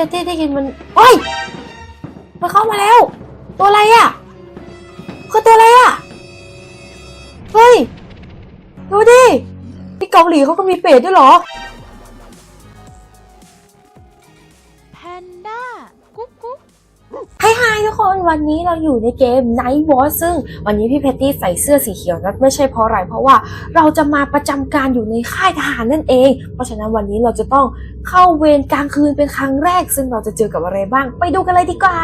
เนตี้ได้ยินมันโอ้ยมันเข้ามาแล้ว ตัวอะไรอะคือตัวอะไรอะเฮ้ยดูดิที่เกาหลีเขาก็มีเป็ดด้วยเหรอแพนด้ากุ๊กกุ๊กไฮไฮ ทุกคนวันนี้เราอยู่ในเกม Night Boss ซึ่งวันนี้พี่เพตตี้ใส่เสื้อสีเขียวนัดไม่ใช่เพราะอะไร เพราะว่าเราจะมาประจำการอยู่ในค่ายทหารนั่นเอง เพราะฉะนั้นวันนี้เราจะต้องเข้าเวรกลางคืนเป็นครั้งแรก ซึ่งเราจะเจอกับอะไรบ้าง ไปดูกันเลยดีกว่า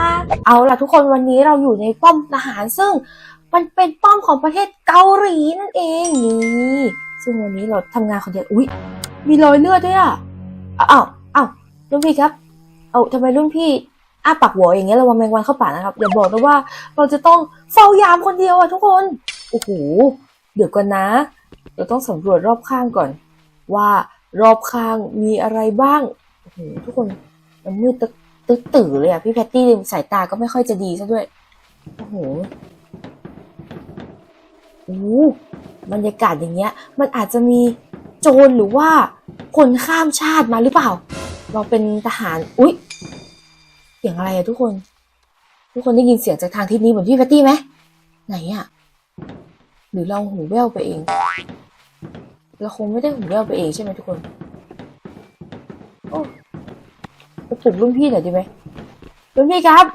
เอาล่ะทุกคนวันนี้เราอยู่ในป้อมทหารซึ่ง มันเป็นป้อมของประเทศเกาหลีนั่นเองนี่ซึ่งวันนี้เราทำงานคนเดียวอุ้ยมีรอยเลือดด้วยอะอ้าวอ้าวรุ่นพี่ครับ เอาทำไมรุ่นพี่ อ้าปากหัวอย่างเงี้ยระวังแมงวันเข้าปากนะครับ อย่าบอกนะว่า เราจะต้องเฝ้ายามคนเดียวอะทุกคน โอ้โห เดี๋ยวก่อนนะ เราต้องสำรวจรอบข้างก่อน ว่ารอบข้างมีอะไรบ้าง โอ้โหทุกคนมันมืดตึ๊ดตึ๊ดตื่อเลยอะพี่แพตตี้สายตาก็ไม่ค่อยจะดีซะด้วย โอ้โหโอ้บรรยากาศอย่างเงี้ย มันอาจจะมีโจรหรือว่าคนข้ามชาติมาหรือเปล่า เราเป็นทหาร อุ๊ย สียงอะไรอะทุกคน ทุกคนได้ยินเสียงจากทางทิศนี้เหมือนพี่แพตตี้ไหมไหนอะหรือเราหูแว่วไปเอง เราคงไม่ได้หูแว่วไปเองใช่ไหมทุกคนโอ้ไปปลุกรุ่นพี่หน่อยดีไหมรุ่นพี่ครับ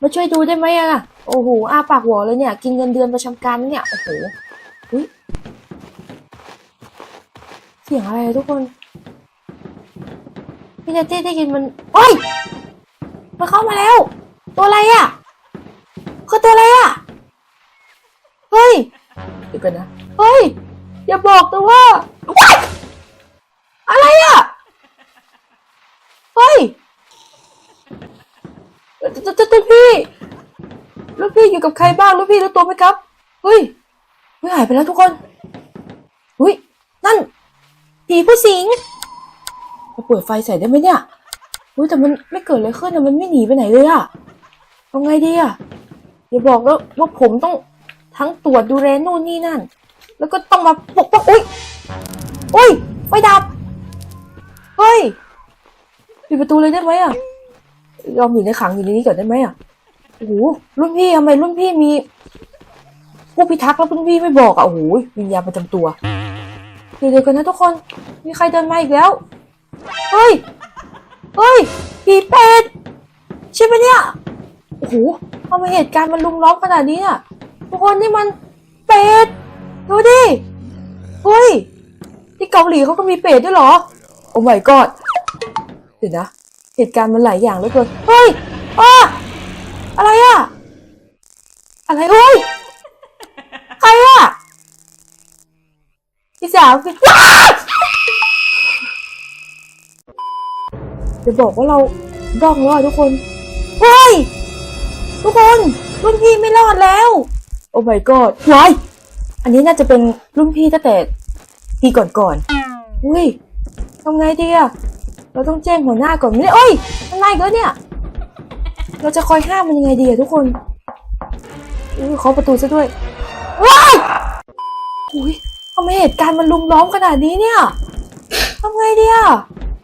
มาช่วยดูได้ไหมอะโอ้โหอาปากหัวเลยเนี่ย กินเงินเดือนประจำการเนี่ยโอ้โหเสียงอะไรทุกคนพี่แพตตี้ได้ยินมันโอ้ย มันเข้ามาแล้ว ตัวอะไรอะ่ะคือตัวอะไรอะ่ะ เฮ้ยเดี๋ยวกันนะ เฮ้ย อย่าบอกนะว่าว้าอะไรอะ่ะ เฮ้ยตัวตัวตัวพี่ลูกพี่อยู่กับใครบ้างลูกพี่รู้ตัวไหมครับ เฮ้ยเฮ้ยหายไปแล้วทุกคนเฮ้ย นั่น ผีผู้สิงเราเปิดไฟใส่ได้ไหมเนี่ย อุ้ยแต่มันไม่เกิดอะไรขึ้นนะมันไม่หนีไปไหนเลยอะทำไงดีอะอย่าบอกแล้วว่าผมต้องทั้งตรวจดูแลนู่นนี่นั่น แล้วก็ต้องมาปกป้องอุ้ยอุ้ยไฟดับเฮ้ยปิดประตูเลยได้ไหมอะยอมอยู่ในขังอยู่ในนี้ก่อนได้ไหมอะโอ้โหรุ่นพี่ทำไมรุ่นพี่มี ผู้พิทักษ์แล้วรุ่นพี่ไม่บอกอะโอ้โหวิญญาณประจำตัวเดี๋ยวกันนะทุกคน มีใครเดินมาอีกแล้ว เฮ้ย เฮ้ยผีเป็ดใช่ไหมเนี่ยโอ้โหทำไมเหตุการณ์มันลุมล้อมขนาดนี้อะทุกคนนี่มันเป็ดดูดิเฮ้ยที่เกาหลีเขาก็มีเป็ดด้วยเหรอ โอ้ my god เดี๋ยวนะ เหตุการณ์มันหลายอย่างเลือเกินเฮ้ยอ้าอะไรอะอะไรเฮ้ยใครอะพี่สาวคือว้าย จะบอกว่าเราดองแล้วอะทุกคน เฮ้ย ทุกคนรุ่นพี่ไม่รอดแล้ว โอ้ my god วายอันนี้น่าจะเป็นรุ่นพี่ตั้งแต่ปีก่อนๆเฮ้ยทำไงดีอะเราต้องแจ้งหัวหน้าก่อนไม่ได้เอ้ยมันไล่ก็เนี่ย เราจะคอยห้ามมันยังไงดีอะทุกคนอุ้ยเคาประตูซะด้วยว้ายอุ้ยทำไมเหตุการณ์มันลุมล้อมขนาดนี้เนี่ยทำไงดีอะ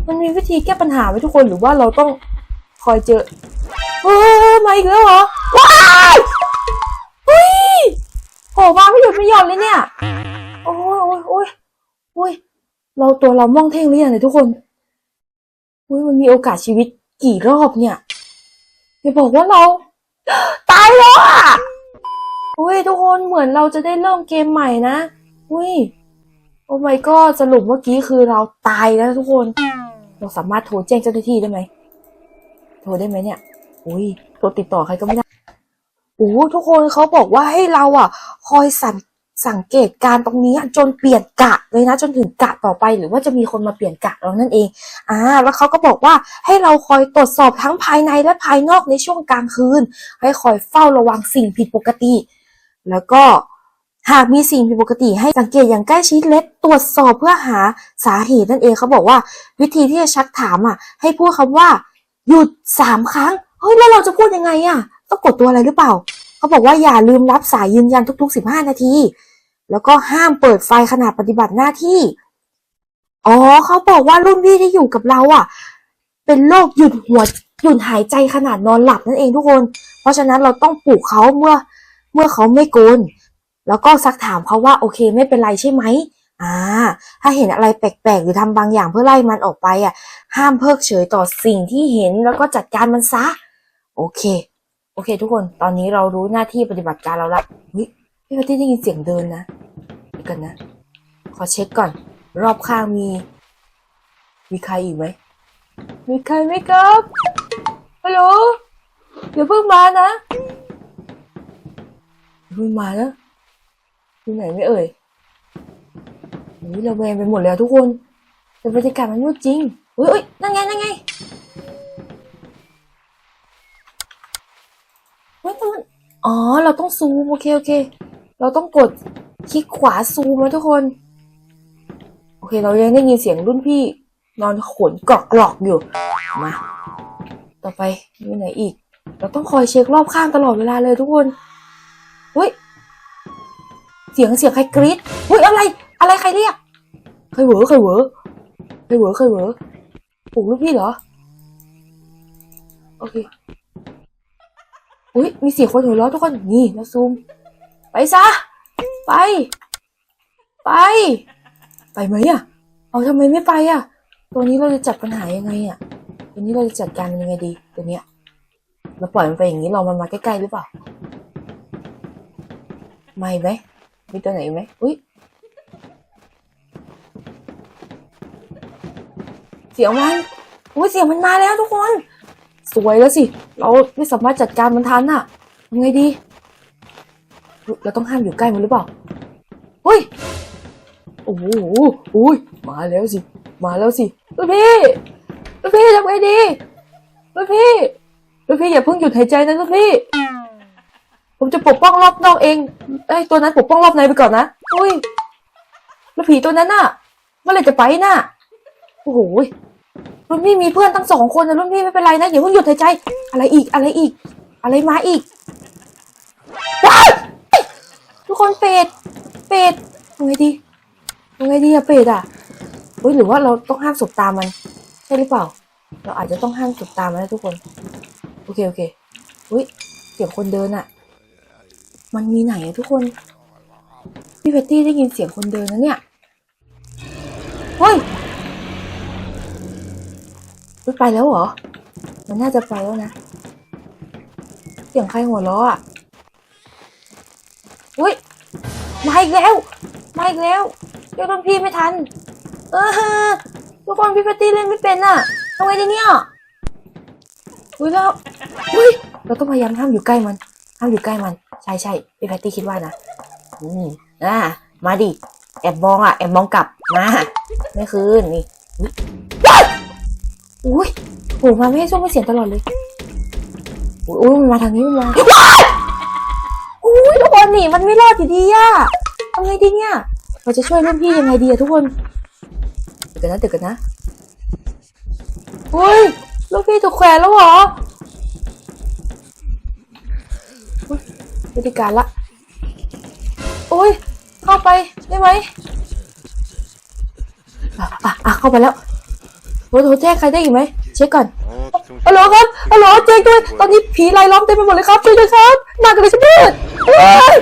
มันมีวิธีแก้ปัญหาไหมทุกคนหรือว่าเราต้องคอยเจอเฮ้ยมาอีกแล้วเหรอ ว้ายเฮ้ยโผล่มาไม่หยุดไม่หย่อนเลยเนี่ย โอ้ยโอ้ยโอ้ยโอ้ยเราตัวเราม่องเท่งหรือยังเนี่ยทุกคนอุ้ยมันมีโอกาสชีวิตกี่รอบเนี่ยอย่าบอกว่าเรา ตายแล้วอะอุ้ยทุกคนเหมือนเราจะได้เริ่มเกมใหม่นะอุ้ย โอ้ my god สรุปเมื่อกี้คือเราตายแล้วทุกคน เราสามารถโทรแจ้งเจ้าหน้าที่ได้ไหมโทรได้ไหมเนี่ย อุ้ยโทรติดต่อใครก็ไม่ได้โอ้ทุกคนเขาบอกว่าให้เราอะ คอยสังสังเกตการณ์ตรงนี้จนเปลี่ยนกะเลยนะ จนถึงกะต่อไป หรือว่าจะมีคนมาเปลี่ยนกะเรานั่นเอง อ่า แล้วเขาก็บอกว่าให้เราคอยตรวจสอบทั้งภายในและภายนอกในช่วงกลางคืน ให้คอยเฝ้าระวังสิ่งผิดปกติ แล้วก็ หากมีสิ่งผิดปกติให้สังเกตอย่างใกล้ชิดและตรวจสอบเพื่อหาสาเหตุนั่นเองเขาบอกว่า วิธีที่จะชักถามอะ ให้พูดคำว่า หยุดสามครั้งเฮ้ยแล้วเราจะพูดยังไงอะ ต้องกดตัวอะไรหรือเปล่า เขาบอกว่าอย่าลืมรับสายยืนยันทุก ๆ 15 นาที แล้วก็ห้ามเปิดไฟขณะปฏิบัติหน้าที่ อ๋อเขาบอกว่ารุ่นพี่ที่อยู่กับเราอะ เป็นโรคหยุดหัวหยุดหายใจขนาดนอนหลับนั่นเองทุกคน เพราะฉะนั้นเราต้องปลุกเขาเมื่อเมื่อเขาไม่โกน แล้วก็ซักถามเขาว่าโอเคไม่เป็นไรใช่ไหมอ่าถ้าเห็นอะไรแปลกๆ หรือทำบางอย่างเพื่อไล่มันออกไปอะ ห้ามเพิกเฉยต่อสิ่งที่เห็นแล้วก็จัดการมันซะ โอเค โอเค ทุกคนตอนนี้เรารู้หน้าที่ปฏิบัติการเราละเฮ้ยพี่พัตตี้ได้ยินเสียงเดินนะเดี๋ยวกันนะ ขอเช็คก่อน รอบข้างมี มีใครอีกไหมมีใครไหมครับฮัลโหลอย่าเพิ่งมานะอย่าเพิ่งมานะ อยู่ไหนไม่เอ่ยโอ้ยเราแวงไปหมดแล้วทุกคน แต่บรรยากาศมันมืดจริงเฮ้ยเอ้ยนั่นไง นั่นไงเฮ้ยมันอ๋อ เราต้องซูม โอเค โอเค เราต้องกดคลิกขวาซูมนะทุกคน โอเค เรายังได้ยินเสียงรุ่นพี่ นอนขนกรอกกรอกอยู่ มา ต่อไปมีไหนอีก เราต้องคอยเช็ครอบข้างตลอดเวลาเลยทุกคน เฮ้ย เสียงเสียงใครกรี๊ดเฮ้ยอะไร อะไรใครเรียกใครเหวอใครเหวอใครเหวอใครเหวอปลุกลูกพี่เหรอ โอเคอุ้ยมีเสียงคนหัวเราะทุกคน นี่เราซูม ไปซะ ไป ไป ไปไหมอะ เอาทำไมไม่ไปอะ ตัวนี้เราจะจัดปัญหายังไงอะ ตัวนี้เราจะจัดการยังไงดี ตัวเนี้ยเราปล่อยมันไปอย่างนี้เรามันมาใกล้ๆหรือเปล่า ไม่ไหม มีตัวไหนไหมอุ้ยเสียงมันอุ้ยเสียงมันมาแล้วทุกคน สวยแล้วสิ เราไม่สามารถจัดการมันทันอะทำไงดี เราต้องห้ามอยู่ใกล้มันหรือเปล่าเฮ้ยโอ้โหอุ้ยมาแล้วสิ มาแล้วสิลูกพี่ลูกพี่ทำไงดีลูกพี่ลูกพี่อย่าเพิ่งหยุดหายใจนะลูกพี่ ผมจะปกป้องรอบนอกเองไอ้ตัวนั้นปกป้องรอบในไปก่อนนะอุ้ยแล้วผีตัวนั้นน่ะเมื่อไหรจะไปน่ะโอ้โหรุ่นพี่มีเพื่อนตั้งสองคนนะรุ่นพี่ไม่เป็นไรนะอย่าเพิ่งหยุดหายใจ อะไรอีกอะไรอีก อะไรมาอีกว้ายทุกคนเป็ดเป็ดทำไงดีทำไงดีอะเป็ดอะเฮ้ยหรือว่าเราต้องห้ามสบตามันใช่หรือเปล่า เราอาจจะต้องห้ามสบตามันนะทุกคน โอเคโอเคเฮ้ยเสียงคนเดินอะ มันมีไหนอะทุกคน พี่เพตตี้ได้ยินเสียงคนเดินนะเนี่ย เฮ้ยไปแล้วเหรอ มันน่าจะไปแล้วนะ เสียงใครหัวเราะอะเฮ้ย มาอีกแล้ว มาอีกแล้วเรียกรุ่นพี่ไม่ทัน เออทุกคนพี่เพตตี้เล่นไม่เป็นอะทำไงดีเนี่ยอุ้ยแล้วอุ้ย เราต้องพยายามห้ามอยู่ใกล้มัน ห้ามอยู่ใกล้มัน ใช่ใช่พี่แพตตี้คิดว่านะอืมอ่ามาดิ แอบมองอะ แอบมองกลับ มา ไม่คืน นี่อุ้ยอุ้ยโหมาไม่ให้ส้มไม่เสียงตลอดเลยอุ้ยอุ้ยมันมาทางนี้มันมาอุ้ยทุกคนหนีมันไม่รอดอยู่ดีอะทำไงดีเนี่ย เราจะช่วยรุ่นพี่ยังไงดีอะทุกคนเดี๋ยวกันนะเดี๋ยวกันนะอุ้ยรุ่นพี่ถูกแขวนแล้วเหรอ วิธีการละ โอ้ย เข้าไปได้ไหมอะอะอะเข้าไปแล้วโทรโทรแจ้งใครได้อีกไหมเช็คก่อนฮัลโหลครับฮัลโหลแจ้งด้วย ตอนนี้ผีไล่ล้อมเต็มไปหมดเลยครับช่วยด้วยครับหนักเลยใช่ไหมเอ้ย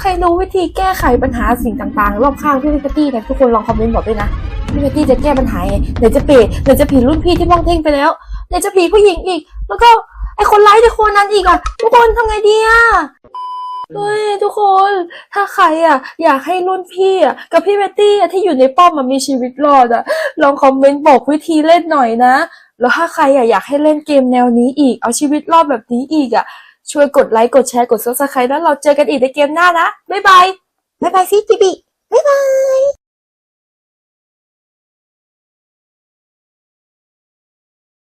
ใครรู้วิธีแก้ไขปัญหาสิ่งต่างๆ รอบข้างพี่พิตี้เนี่ยทุกคนลองคอมเมนต์บอกด้วยนะพี่พิตี้จะแก้ปัญหาไงไหนจะเปรตไหนจะผีรุ่นพี่ที่มองเท่งไปแล้วไหนจะผีผู้หญิงอีก แล้วก็ ไอคนร้ายในโคนนั้นอีกอะทุกคนทำไงดีอะเฮ้ยทุกคนถ้าใครอะ อยากให้รุ่นพี่อะกับพี่เบตตี้อะที่อยู่ในป้อมมันมีชีวิตรอดอะลองคอมเมนต์บอกวิธีเล่นหน่อยนะ แล้วถ้าใครอะอยากให้เล่นเกมแนวนี้อีก เอาชีวิตรอดแบบนี้อีกอะ ช่วยกดไลค์กดแชร์กดซับสไครต์แล้วเราเจอกันอีกในเกมหน้านะบ๊ายบายบ๊ายบายซิจิบิบ๊ายบาย